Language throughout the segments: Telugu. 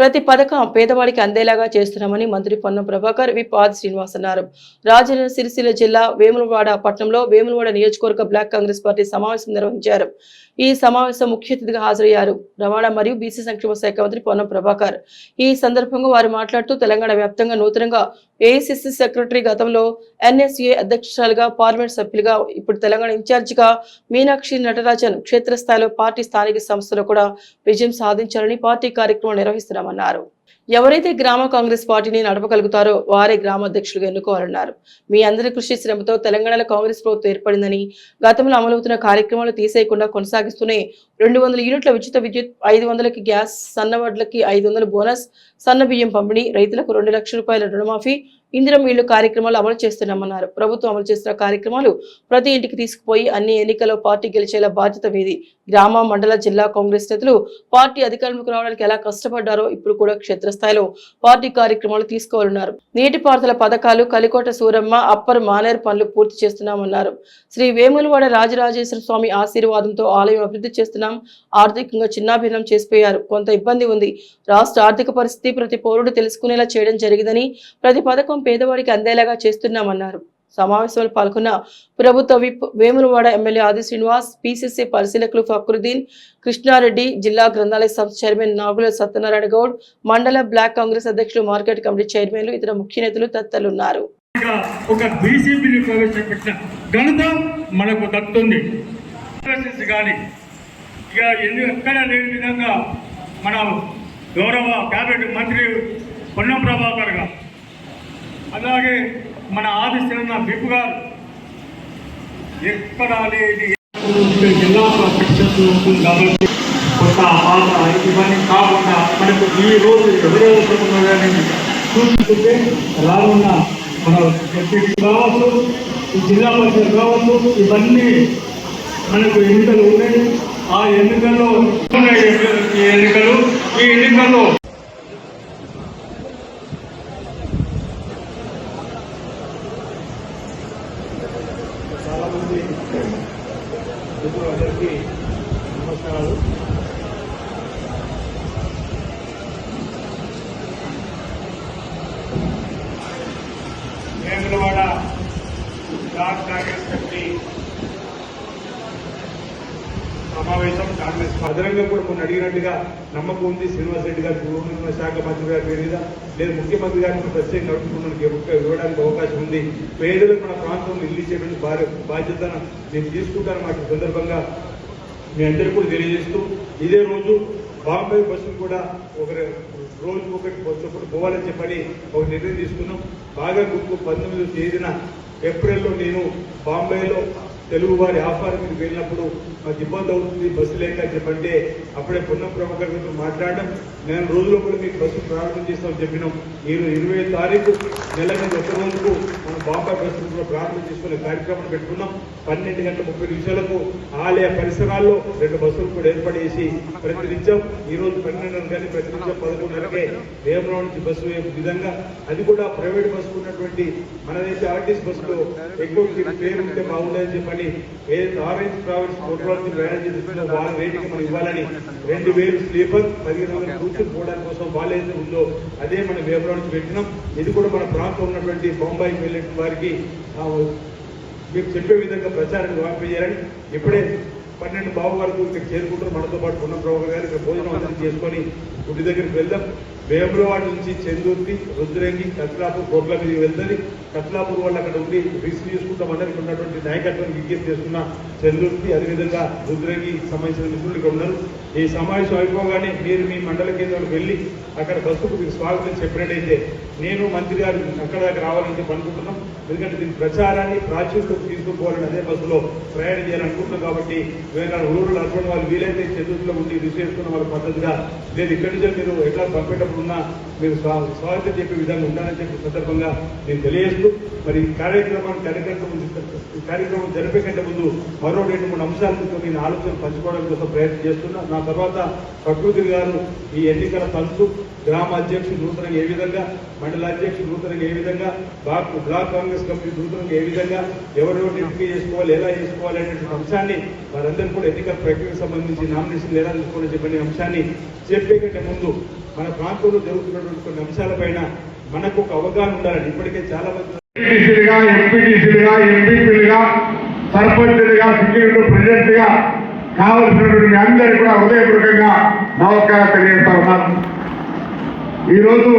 ప్రతి పథకం పేదవాడికి అందేలాగా చేస్తున్నామని మంత్రి పొన్నం ప్రభాకర్ విప్ ఆది శ్రీనివాస్ అన్నారు. రాజన్న సిరిసిల్ల జిల్లా వేములవాడ పట్టణంలో వేములవాడ నియోజకవర్గ బ్లాక్ కాంగ్రెస్ పార్టీ సమావేశం నిర్వహించారు. ఈ సమావేశం ముఖ్య అతిథిగా హాజరయ్యారు రవాణా మరియు బీసీ సంక్షేమ శాఖ మంత్రి పొన్నం ప్రభాకర్. ఈ సందర్భంగా వారు మాట్లాడుతూ తెలంగాణ వ్యాప్తంగా నూతనంగా ఏఐసిసి సెక్రటరీ గతంలో ఎన్ఎస్ఏ అధ్యక్షురాలుగా పార్లమెంట్ సభ్యులుగా ఇప్పుడు తెలంగాణ ఇన్ఛార్జిగా మీనాక్షి నటరాజన్ క్షేత్రస్థాయిలో పార్టీ స్థానిక సంస్థలో కూడా విజయం సాధించాలని పార్టీ కార్యక్రమం నిర్వహిస్తున్నామన్నారు ఎవరైతే గ్రామ కాంగ్రెస్ పార్టీని నడపగలుగుతారో వారే గ్రామాధ్యక్షులుగా ఎన్నుకోవాలన్నారు. మీ అందరి కృషి శ్రమతో తెలంగాణలో కాంగ్రెస్ ప్రభుత్వం ఏర్పడిందని గతంలో అమలవుతున్న కార్యక్రమాలు తీసేయకుండా కొనసాగిస్తూనే రెండు వందల యూనిట్ల ఉచిత విద్యుత్ ఐదు వందలకి గ్యాస్ సన్నవడ్లకి ఐదు వందల బోనస్ సన్న బియ్యం పంపిణీ రైతులకు రెండు లక్షల రూపాయల రుణమాఫీ ఇందిరం ఇళ్ళు కార్యక్రమాలు అమలు చేస్తున్నామన్నారు. ప్రభుత్వం అమలు చేస్తున్న కార్యక్రమాలు ప్రతి ఇంటికి తీసుకుపోయి అన్ని ఎన్నికల్లో పార్టీ గెలిచేలా బాధ్యత మీది. గ్రామ మండల జిల్లా కాంగ్రెస్ నేతలు పార్టీ అధికారంలోకి రావడానికి ఎలా కష్టపడ్డారో ఇప్పుడు కూడా క్షేత్రస్థాయిలో పార్టీ కార్యక్రమాలు తీసుకోవాలన్నారు. నీటిపారుదల పథకాలు కలికోట సూరమ్మ అప్పర్ మానేర్ పనులు పూర్తి చేస్తున్నామన్నారు. శ్రీ వేములవాడ రాజరాజేశ్వర స్వామి ఆశీర్వాదంతో ఆలయం అభివృద్ధి చేస్తున్నాం. ఆర్థికంగా చిన్నాభిన్నం చేసిపోయారు. కొంత ఇబ్బంది ఉంది. రాష్ట్ర ఆర్థిక పరిస్థితి ప్రతి పౌరుడు తెలుసుకునేలా చేయడం జరిగిందని ప్రతి పథకం పేదవాడికి అందేలాగా చేస్తున్నామన్నారు. సమావేశంలో పాల్గొన్న ప్రభుత్వ విప్ వేములవాడ ఎమ్మెల్యే ఆది శ్రీనివాస్ పిసిసి పరిశీలకులు ఫక్రుద్దీన్ కృష్ణారెడ్డి జిల్లా గ్రంథాలయ సంస్థ చైర్మన్ నాగుల సత్యనారాయణ గౌడ్ మండల బ్లాక్ కాంగ్రెస్ అధ్యక్షులు మార్కెట్ కమిటీ చైర్మన్లు ఇతర ముఖ్య నేతలు తదితరులు ఉన్నారు ఒక ప్రవేశపెట్టిన ఘనత మనకు కానీ ఇక ఎక్కడ లేని విధంగా మన గౌరవ క్యాబినెట్ మంత్రి పొన్నం ప్రభాకర్ గారు అలాగే మన ఆదిశ్వరన్న బిప్పు గారు ఎక్కడ లేని జిల్లా కాబట్టి పాత ఇవన్నీ కాకుండా మనకు ఈ రోజు ఎవరెవరు చూసుకుంటే రానున్న మన ఎంపీటీ కావచ్చు ఈ జిల్లా పరిషత్ కావచ్చు ఇవన్నీ మనకు ఎన్నికలు ఉన్నాయి. ఆ ఎన్నికల్లో ఈ ఎన్నికలు ఈ ఎన్నికల్లో అందరికీ నమస్కారాలు. వేములవాడ బ్లాక్ కాంగ్రెస్ కమిటీ సమావేశం కాంగ్రెస్ అదనంగా కూడా కొన్ని అడిగినట్టుగా నమ్మకం ఉంది. శ్రీనివాస్ రెడ్డి గారు గృహ శాఖ మంత్రి గారి పేరు మీద నేను ముఖ్యమంత్రి గారిని ప్రత్యేక నడుపుకున్నానికి ఇవ్వడానికి అవకాశం ఉంది. పేదలకు మన ప్రాంతంలో ఇల్లు ఇచ్చేటువంటి బాధ్యతను నేను తీసుకుంటాను మాట సందర్భంగా. మీ అందరికీ కూడా తెలియజేస్తూ ఇదే రోజు బాంబే బస్సులు కూడా ఒక రోజు ఒకటి బస్సు ఒకటి పోవాలని చెప్పని ఒక నిర్ణయం తీసుకున్నాం. బాగా గుర్తు పంతొమ్మిదో తేదీన ఏప్రిల్లో నేను బాంబేలో తెలుగు వారి ఆహ్వానం మీద వెళ్ళినప్పుడు మాకు ఇబ్బంది అవుతుంది బస్సు లేక చెప్పండి చెప్పంటే అప్పుడే పున్న ప్రభాకర్ గారితో మాట్లాడడం నేను రోజులో కూడా మీకు బస్సు ప్రారంభం చేస్తామని చెప్పినాం. మీరు ఇరవై తారీఖు నెల మీద ఒక రోజుకు మనం బాంబే బస్సు కూడా ప్రారంభం చేసుకునే కార్యక్రమం పెట్టుకున్నాం. పన్నెండు గంటల ముప్పై నిమిషాలకు ఆలయ పరిసరాల్లో రెండు బస్సులు కూడా ఏర్పడేసి ప్రతి నిత్యం ఈ రోజు పన్నెండున్నర కానీ ప్రతి నిత్యం పదకొండున్నరకే దేవరావు నుంచి బస్సు వేసే విధంగా అది కూడా ప్రైవేట్ బస్సు ఉన్నటువంటి మనదైతే ఆర్టీసీ బస్సులో ఎక్కువ పేరు ఉంటే బాగుండదని చెప్పని ఏ ఆరెంజ్ ట్రావెల్స్ మొట్టమొదటి ప్రయాణం చేస్తున్నా వాళ్ళ రేటింగ్ మనం ఇవ్వాలని రెండు వేలు స్లీపర్ పదిహేను వందల కూర్చుని పోవడానికి కోసం వాళ్ళు ఏదైతే ఉందో అదే మనం నుంచి పెట్టినాం. ఇది కూడా మన ప్రాంతం ఉన్నటువంటి బొంబాయికి వెళ్ళే వారికి మీకు చెప్పే విధంగా ప్రచారం వ్యాపించాలని ఇప్పుడే పన్నెండు బాబు వరకు ఇక్కడ చేరుకుంటారు. మనతో పాటు ఉన్న ప్రభు గారు ఇక్కడ భోజనం అందరం చేసుకొని గుడి దగ్గరికి వెళ్దాం. వేములవాడ నుంచి చందుర్తి రుద్రంగి కత్లాపూర్ రోడ్ల మీద వెళ్తుంది కత్లాపూర్ వాళ్ళు అక్కడ ఉండి రిస్క్ తీసుకుంటామని అందరికి ఉన్నటువంటి నాయకత్వం విజ్ఞప్తి చేస్తున్న చందుర్తి అదేవిధంగా రుద్రంగి సంబంధించిన మిత్రులు ఇక్కడ ఉన్నారు. ఈ సమావేశం అయిపోగానే మీరు మీ మండల కేంద్రానికి వెళ్ళి అక్కడ బస్సుకు మీకు స్వాగతం చెప్పినట్టయితే నేను మంత్రి గారు అక్కడ దాకా రావాలని పనుకుంటున్నాం. అనుకుంటున్నాం ఎందుకంటే దీని ప్రచారాన్ని ప్రాచుర్యం తీసుకుపోవాలని అదే బస్సులో ప్రయాణం చేయాలనుకుంటున్నాం కాబట్టి వేరే ఊరు అటువంటి వాళ్ళు వీలైతే చదువులో ఉండి రిసీవ్ వాళ్ళ పద్ధతిగా లేదు ఇక్కడి నుంచి మీరు ఎట్లా పంపేటప్పుడున్నా మీరు స్వాగతం చెప్పే విధంగా ఉండాలని చెప్పి సందర్భంగా నేను తెలియజేస్తూ మరి ఈ కార్యక్రమాన్ని కార్యక్రమం ఈ కార్యక్రమం జరిపే కంటే ముందు మరో రెండు మూడు అంశాలతో నేను ఆలోచన పంచుకోవడం కోసం ప్రయత్నం చేస్తున్నా. నా తర్వాత ప్రకృతి గారు ఈ ఎన్నికల తంతు గ్రామ అధ్యక్షుడు నూతనంగా ఏ విధంగా మండల అధ్యక్షుడు నూతనంగా ఏ విధంగా బ్లాక్ బ్లాక్ కాంగ్రెస్ కమిటీ నూతనంగా ఏ విధంగా ఎవరెవరు ఎంపిక చేసుకోవాలి ఎలా చేసుకోవాలి అనేటువంటి అంశాన్ని వారందరూ కూడా ఎన్నికల ప్రక్రియకు సంబంధించి నామినేషన్ ఎలా తీసుకోవాలని చెప్పిన అంశాన్ని చెప్పే కంటే ముందు మన ప్రాంతంలో జరుగుతున్నటువంటి కొన్ని అంశాలపైన మనకు ఒక అవగాహన ఉండాలని ఇప్పటికే చాలా మంది ఎంపీటీసీలుగా ఎంపీటీసీలుగా ఎంపీపీలుగా సర్పంచులుగా సెక్యూరిటీ ప్రెసిడెంట్ కావలసినటువంటి అందరికీ కూడా హృదయపూర్వకంగా నమస్కారం తెలియజేస్తా ఉన్నాను. ఈరోజు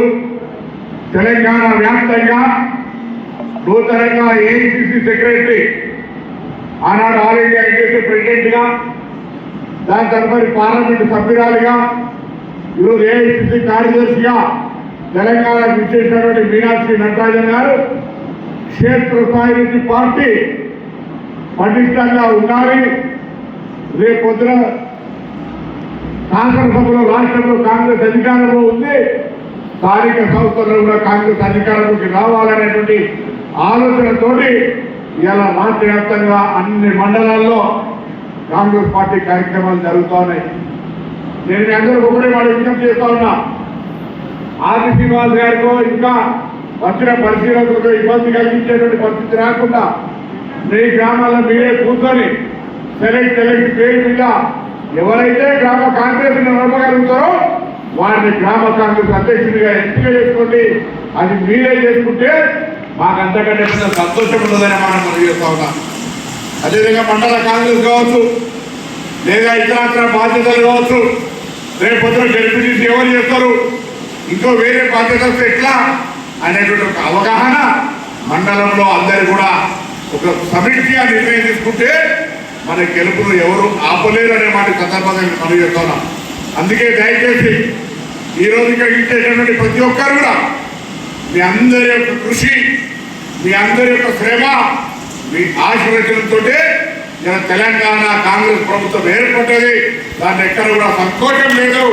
తెలంగాణ వ్యాప్తంగా నూతనంగా ఏఐసిసి సెక్రటరీ ఆనాడు ఆల్ ఇండియా ఐటీసీ ప్రెసిడెంట్గా దాని తదుపరి పార్లమెంటు సభ్యురాలుగా ఈరోజు ఏఐసిసి కార్యదర్శిగా తెలంగాణకు ఇచ్చేసినటువంటి మీనాక్షి నటరాజన్ గారు క్షేత్రస్థాయి నుంచి పార్టీ పటిష్టంగా ఉండాలి. రేపు పొద్దున శాసనసభలో రాష్ట్రంలో కాంగ్రెస్ అధికారంలో ఉంది. స్థానిక సంస్థలు కూడా కాంగ్రెస్ అధికారంలోకి రావాలనేటువంటి ఆలోచనతోటి ఇలా రాష్ట్ర వ్యాప్తంగా అన్ని మండలాల్లో కాంగ్రెస్ పార్టీ కార్యక్రమాలు జరుగుతూ ఉన్నాయి. నేను మీ అందరూ ఒకటే మాట విజ్ఞప్తి చేస్తా ఉన్నా. ఆది శ్రీనివాస్ గారితో ఇంకా వచ్చిన పరిశీలకులతో ఇబ్బంది కలిగించేటువంటి పరిస్థితి రాకుండా మీ గ్రామాల్లో మీరే కూర్చొని సెలెక్ట్ సెలెక్ట్ పేరు మీద ఎవరైతే గ్రామ కాంగ్రెస్ నడపగలుగుతారో వారిని గ్రామ కాంగ్రెస్ అధ్యక్షుడిగా ఎంపిక చేసుకోండి. అది మీరే చేసుకుంటే మాకు అంతకంటే పెద్ద సంతోషం ఉండదని మనం మనం చేస్తా ఉన్నాం. అదేవిధంగా మండల కాంగ్రెస్ కావచ్చు లేదా ఇతరత్ర బాధ్యతలు కావచ్చు రేపొద్దున పొద్దున జడ్పీటీసీ ఎవరు చేస్తారు ఇంకో వేరే బాధ్యతలు ఎట్లా అనేటువంటి ఒక అవగాహన మండలంలో అందరు కూడా ఒక సమిష్టిగా నిర్ణయం తీసుకుంటే మన గెలుపును ఎవరు ఆపలేరు అనే మాట సందర్భంగా మనం చెప్తున్నాం అందుకే దయచేసి ఈరోజు రోజు ఇక్కడ ఇచ్చేటటువంటి ప్రతి ఒక్కరు కూడా మీ అందరి యొక్క కృషి మీ అందరి యొక్క శ్రమ మీ ఆశీర్వచనంతో నేను తెలంగాణ కాంగ్రెస్ ప్రభుత్వం ఏర్పడ్డది. దాన్ని ఎక్కడ కూడా సంకోచం లేదు.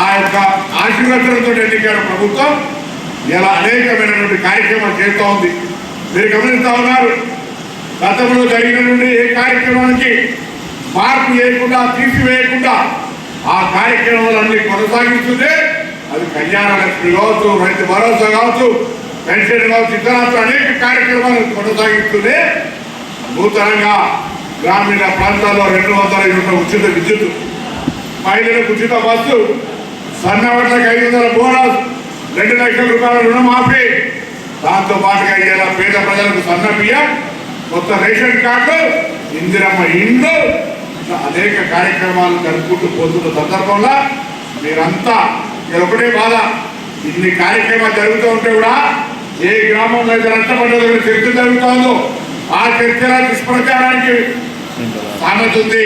ఆ యొక్క ఆశీర్వచనంతో ఎన్నికైన ప్రభుత్వం ఇలా అనేకమైనటువంటి కార్యక్రమాలు చేస్తూ ఉంది. మీరు గమనిస్తూ ఉన్నారు గతంలో జరిగినటువంటి ఏ కార్యక్రమానికి మార్పు చేయకుండా తీసివేయకుండా ఆ కార్యక్రమాలన్నీ కొనసాగిస్తుంటే అది కళ్యాణ లక్ష్మి కావచ్చు రైతు భరోసా కావచ్చు పెన్షన్ కావచ్చు ఇతరత్ర అనేక కార్యక్రమాలు కొనసాగిస్తూనే నూతనంగా గ్రామీణ ప్రాంతాల్లో రెండు వందల యూనిట్ల ఉచిత విద్యుత్ మహిళలకు ఉచిత బస్సు సన్నవట్లకు ఐదు వందల బోనస్ రెండు లక్షల రూపాయల రుణమాఫీ. దాంతో పాటుగా ఇలా పేద ప్రజలకు సన్న బియ్యం కొత్త రేషన్ కార్డు ఇందిరమ్మ ఇండ్లు అనేక కార్యక్రమాలు జరుపుకుంటూ పోతున్న సందర్భంలో మీరంతా ఇక్కడ ఒకటే బాధ ఇన్ని కార్యక్రమాలు జరుగుతూ ఉంటే కూడా ఏ గ్రామంలో అయితే నష్టపడ్డదో చర్చ జరుగుతుందో ఆ చర్చల దుష్ప్రచారానికి సామెతుంది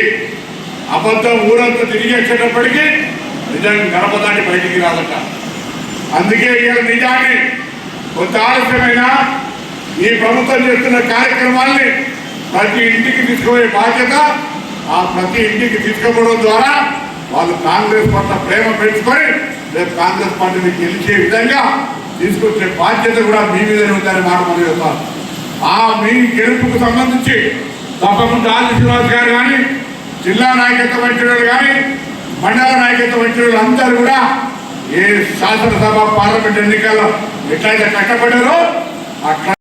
అబద్ధం ఊరంతా తిరిగి వచ్చేటప్పటికీ నిజం గడప దాటి బయటికి రాదట. అందుకే ఇవాళ నిజాన్ని కొంత ఆలస్యమైన ఈ ప్రభుత్వం చేస్తున్న కార్యక్రమాల్ని ప్రతి ఇంటికి తీసుకుపోయే బాధ్యత ఆ ప్రతి ఇంటికి తీసుకుపోవడం ద్వారా వాళ్ళు కాంగ్రెస్ పట్ల ప్రేమ పెంచుకొని రేపు కాంగ్రెస్ పార్టీని గెలిచే విధంగా తీసుకొచ్చే బాధ్యత కూడా మీ మీదనే ఉందని మాట మనం చెప్తాను ఆ మీ గెలుపుకు సంబంధించి తప్పకుండా ఆది శ్రీనివాస్ గారు కానీ జిల్లా నాయకత్వం వచ్చిన కానీ మండల నాయకత్వం వచ్చిన అందరూ కూడా ఏ శాసనసభ పార్లమెంట్ ఎన్నికల్లో ఎట్లయితే కట్టబడ్డారో అట్లా